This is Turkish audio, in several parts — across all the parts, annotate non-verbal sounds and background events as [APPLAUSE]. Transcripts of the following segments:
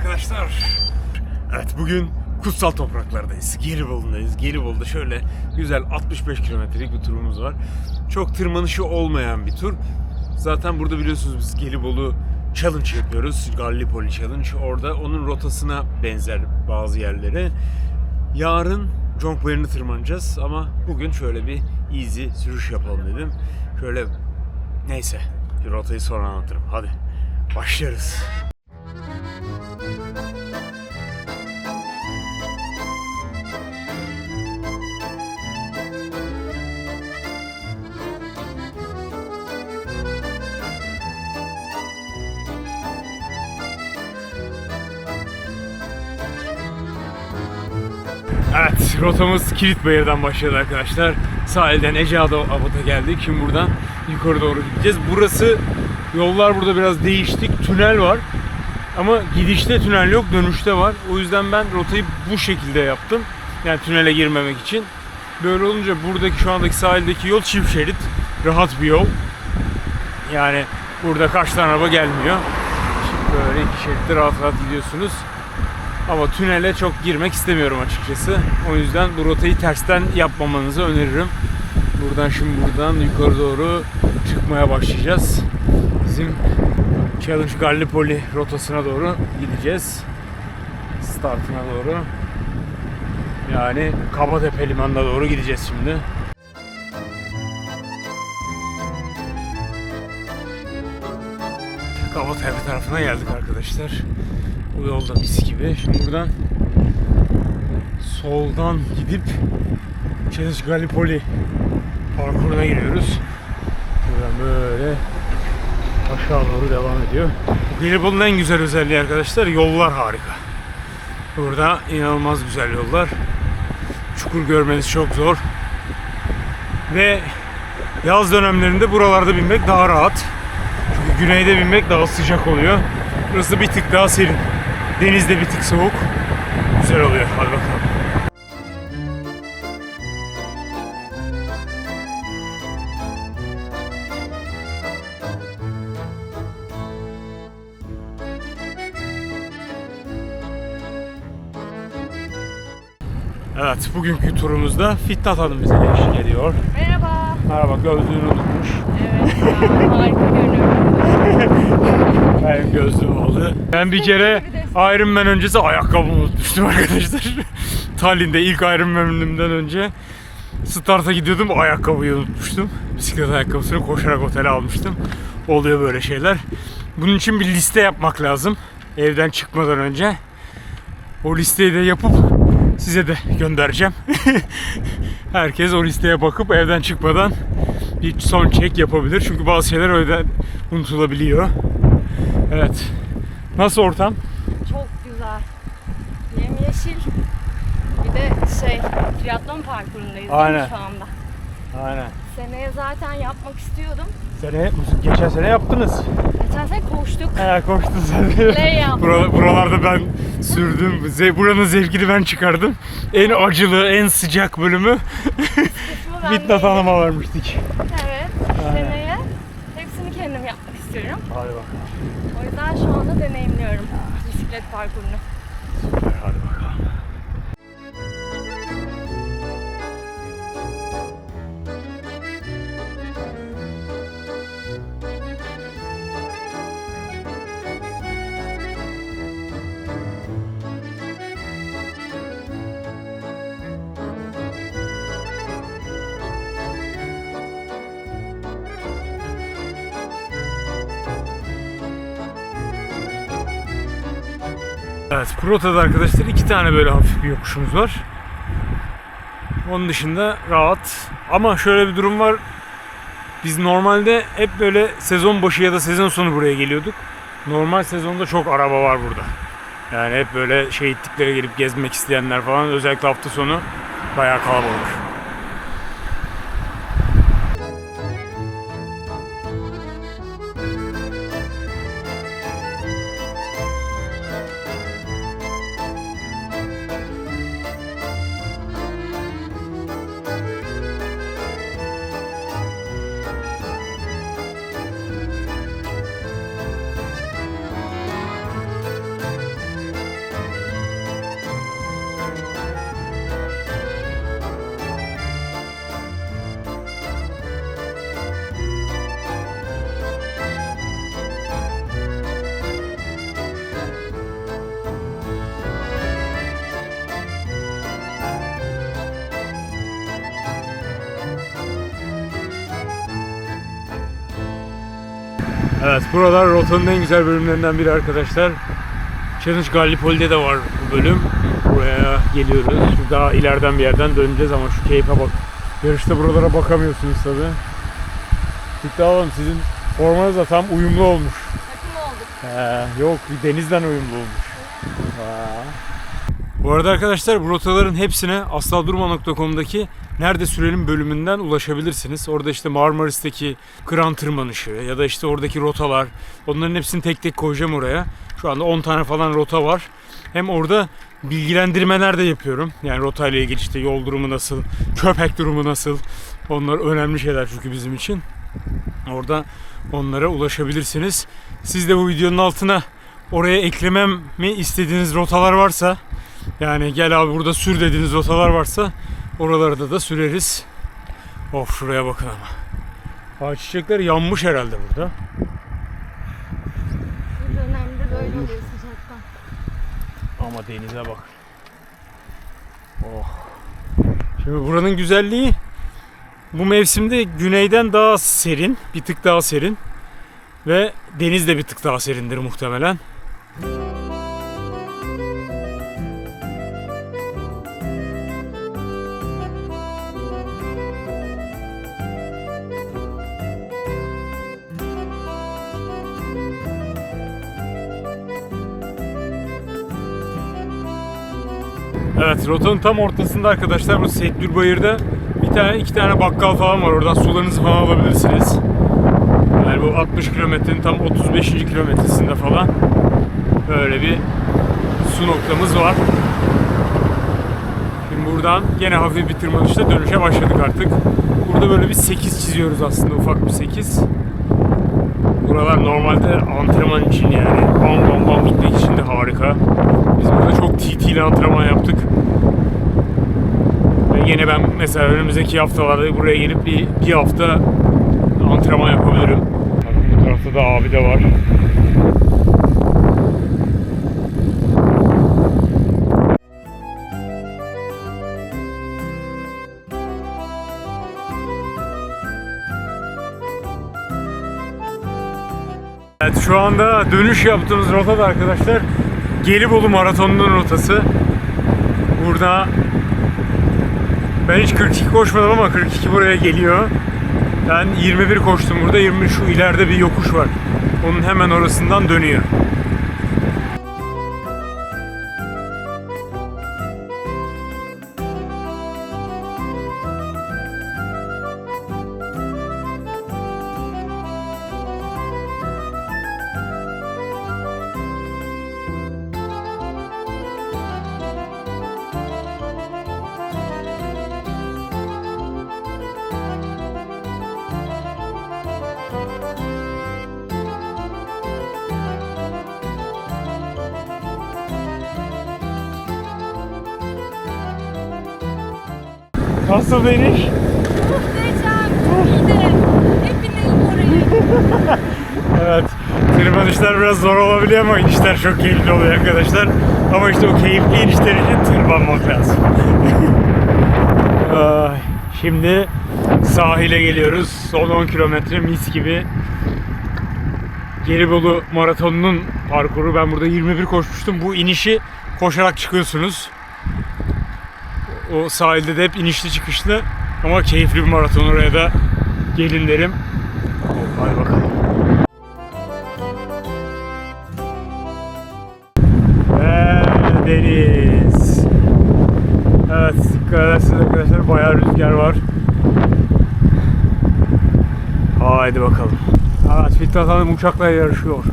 arkadaşlar. Evet bugün kutsal topraklardayız. Gelibolu'dayız. Gelibolu'da şöyle güzel 65 kilometrelik bir turumuz var. Çok tırmanışı olmayan bir tur. Zaten burada biliyorsunuz biz Gelibolu Challenge yapıyoruz. Gallipoli Challenge. Orada onun rotasına benzer bazı yerleri. Yarın Jonk Bayırı'nı tırmanacağız ama bugün şöyle bir easy sürüş yapalım dedim. Şöyle neyse rotayı sonra anlatırım. Hadi başlarız. Evet, rotamız Kilitbayır'dan başladı arkadaşlar. Sahilden Eceada Abad'a geldik. Şimdi buradan yukarı doğru gideceğiz. Burası, yollar burada biraz değiştik. Tünel var. Ama gidişte tünel yok, dönüşte var. O yüzden ben rotayı bu şekilde yaptım. Yani tünele girmemek için. Böyle olunca buradaki şu andaki sahildeki yol çift şerit. Rahat bir yol. Yani burada kaç tane araba gelmiyor. Böyle iki şeritte rahat rahat gidiyorsunuz. Ama tünele çok girmek istemiyorum açıkçası. O yüzden bu rotayı tersten yapmamanızı öneririm. Buradan şimdi buradan yukarı doğru çıkmaya başlayacağız. Bizim Challenge Gallipoli rotasına doğru gideceğiz. Startına doğru. Yani Kabatepe limanına doğru gideceğiz şimdi. Kabatepe tarafına geldik arkadaşlar. Bu yolda mis gibi. Şimdi buradan soldan gidip Challenge Gallipoli parkuruna giriyoruz. Buradan böyle aşağı doğru devam ediyor. Gallipoli'nin en güzel özelliği arkadaşlar yollar harika. Burada inanılmaz güzel yollar. Çukur görmeniz çok zor. Ve yaz dönemlerinde buralarda binmek daha rahat. Çünkü güneyde binmek daha sıcak oluyor. Burası bir tık daha serin. Denizde bir tık soğuk. Güzel oluyor. Hadi bakalım. Evet, bugünkü turumuzda Fitnat Hanım bize eşlik ediyor. Merhaba. Merhaba, gözlüğünü unutmuş. Evet ya harika görünüyorum. [LAUGHS] Benim gözlüğüm oldu. Ben bir kere Iron Man öncesi ayakkabımı unutmuştum [LAUGHS] arkadaşlar. Tallinn'de ilk Iron Man'imden önce Start'a gidiyordum ayakkabıyı unutmuştum. Bisiklet ayakkabısını koşarak otele almıştım. Oluyor böyle şeyler. Bunun için bir liste yapmak lazım. Evden çıkmadan önce. O listeyi de yapıp size de göndereceğim. [LAUGHS] Herkes o listeye bakıp evden çıkmadan bir son çek yapabilir. Çünkü bazı şeyler öyle unutulabiliyor. Evet. Nasıl ortam? Çok güzel. Yemyeşil. Bir de şey triatlon parkurundayız Aynen. şu anda. Aynen. Seneye zaten yapmak istiyordum. Sene, geçen sene yaptınız. Geçen sene koştuk. He koştun sen. Buralar, buralarda ben sürdüm. Buranın zevkini ben çıkardım. En acılı, en sıcak bölümü Fitnat de- Hanım'a vermiştik. Evet. Seneye hepsini kendim yapmak istiyorum. Hadi bakalım. O yüzden şu anda deneyimliyorum bisiklet parkurunu. Evet, Prota'da arkadaşlar iki tane böyle hafif bir yokuşumuz var. Onun dışında rahat. Ama şöyle bir durum var. Biz normalde hep böyle sezon başı ya da sezon sonu buraya geliyorduk. Normal sezonda çok araba var burada. Yani hep böyle şehitliklere gelip gezmek isteyenler falan özellikle hafta sonu bayağı kalabalık. Evet buralar rotanın en güzel bölümlerinden biri arkadaşlar. Challenge Gallipoli'de de var bu bölüm. Buraya geliyoruz. Şu Daha ileriden bir yerden döneceğiz ama şu keyfe bak. Yarışta buralara bakamıyorsunuz tabi. Fikri Hanım sizin formanız da tam uyumlu olmuş. Takım olduk. He, yok denizden uyumlu olmuş. Ha. Bu arada arkadaşlar bu rotaların hepsine aslaldurma.com'daki Nerede Sürelim bölümünden ulaşabilirsiniz. Orada işte Marmaris'teki kıran tırmanışı ya da işte oradaki rotalar onların hepsini tek tek koyacağım oraya. Şu anda 10 tane falan rota var. Hem orada bilgilendirmeler de yapıyorum. Yani rotayla ilgili işte yol durumu nasıl, köpek durumu nasıl. Onlar önemli şeyler çünkü bizim için. Orada onlara ulaşabilirsiniz. Siz de bu videonun altına oraya eklememi istediğiniz rotalar varsa yani gel abi burada sür dediğiniz rotalar varsa oralarda da süreriz. Of şuraya bakın ama. Ağaç çiçekler yanmış herhalde burada. Bu dönemde böyle oluyor sıcaktan. Ama denize bak. Oh. Şimdi buranın güzelliği bu mevsimde güneyden daha serin, bir tık daha serin ve deniz de bir tık daha serindir muhtemelen. Evet rotanın tam ortasında arkadaşlar bu Seydür Bayır'da bir tane iki tane bakkal falan var. Oradan sularınızı falan alabilirsiniz. Yani bu 60 kilometrenin tam 35. kilometresinde falan böyle bir su noktamız var. Şimdi buradan gene hafif bir tırmanışla dönüşe başladık artık. Burada böyle bir 8 çiziyoruz aslında ufak bir 8. Buralar normalde antrenman için yani bam bam bam gitmek için de harika. Biz burada çok TT ile antrenman yaptık. Ben mesela önümüzdeki haftalarda buraya gelip bir, bir hafta antrenman yapabilirim. Bu tarafta da abi de var. Evet şu anda dönüş yaptığımız rota da arkadaşlar Gelibolu Maratonu'nun rotası. Burada ben hiç 42 koşmadım ama 42 buraya geliyor. Ben 21 koştum burada. 20 şu ileride bir yokuş var. Onun hemen orasından dönüyor. Nasıl deniş? Muhteşem. İyiydi. Hepiniz orayı. [LAUGHS] Evet. Tırmanışlar biraz zor olabiliyor ama inişler çok keyifli oluyor arkadaşlar. Ama işte o keyifli inişler için tırmanmak lazım. [LAUGHS] Şimdi sahile geliyoruz. Son 10 kilometre mis gibi. Gelibolu Maratonu'nun parkuru. Ben burada 21 koşmuştum. Bu inişi koşarak çıkıyorsunuz. O sahilde de hep inişli çıkışlı. Ama keyifli bir maraton oraya da gelin derim. Hadi bakalım. Ve deniz. Evet dikkat ederseniz arkadaşlar bayağı rüzgar var. Haydi bakalım. Evet Fitnat Hanım uçakla yarışıyor.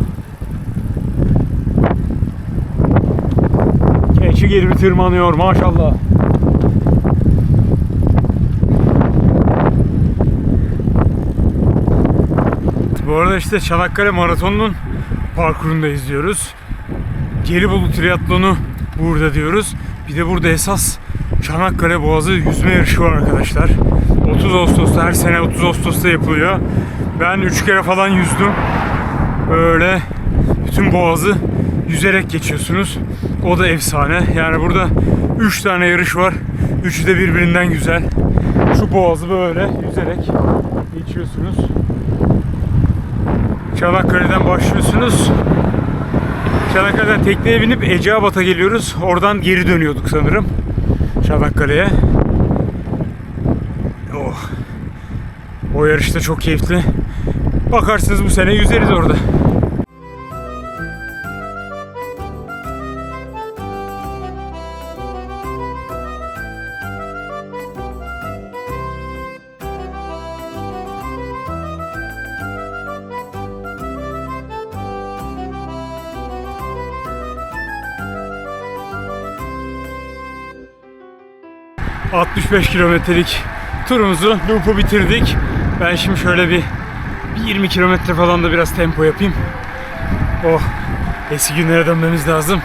Keçi gibi tırmanıyor maşallah. Bu arada işte Çanakkale Maratonu'nun parkurunda izliyoruz. Gelibolu Triatlonu burada diyoruz. Bir de burada esas Çanakkale Boğazı yüzme yarışı var arkadaşlar. 30 Ağustos'ta her sene 30 Ağustos'ta yapılıyor. Ben 3 kere falan yüzdüm. Böyle bütün boğazı yüzerek geçiyorsunuz. O da efsane. Yani burada 3 tane yarış var. Üçü de birbirinden güzel. Şu boğazı böyle yüzerek geçiyorsunuz. Çanakkale'den başlıyorsunuz. Çanakkale'den tekneye binip Eceabat'a geliyoruz. Oradan geri dönüyorduk sanırım. Çanakkale'ye. Oh. O yarışta çok keyifli. Bakarsınız bu sene yüzeriz orada. ...65 kilometrelik turumuzu, loop'u bitirdik. Ben şimdi şöyle bir, bir 20 kilometre falan da biraz tempo yapayım. Oh, eski günlere dönmemiz lazım.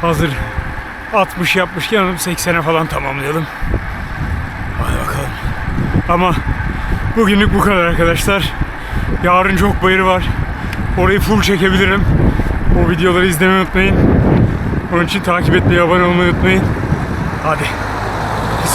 Hazır 60 yapmışken onu 80'e falan tamamlayalım. Hadi bakalım. Ama bugünlük bu kadar arkadaşlar. Yarın çok bayırı var. Orayı full çekebilirim. O videoları izlemeyi unutmayın. Onun için takip etmeyi, abone olmayı unutmayın. Hadi.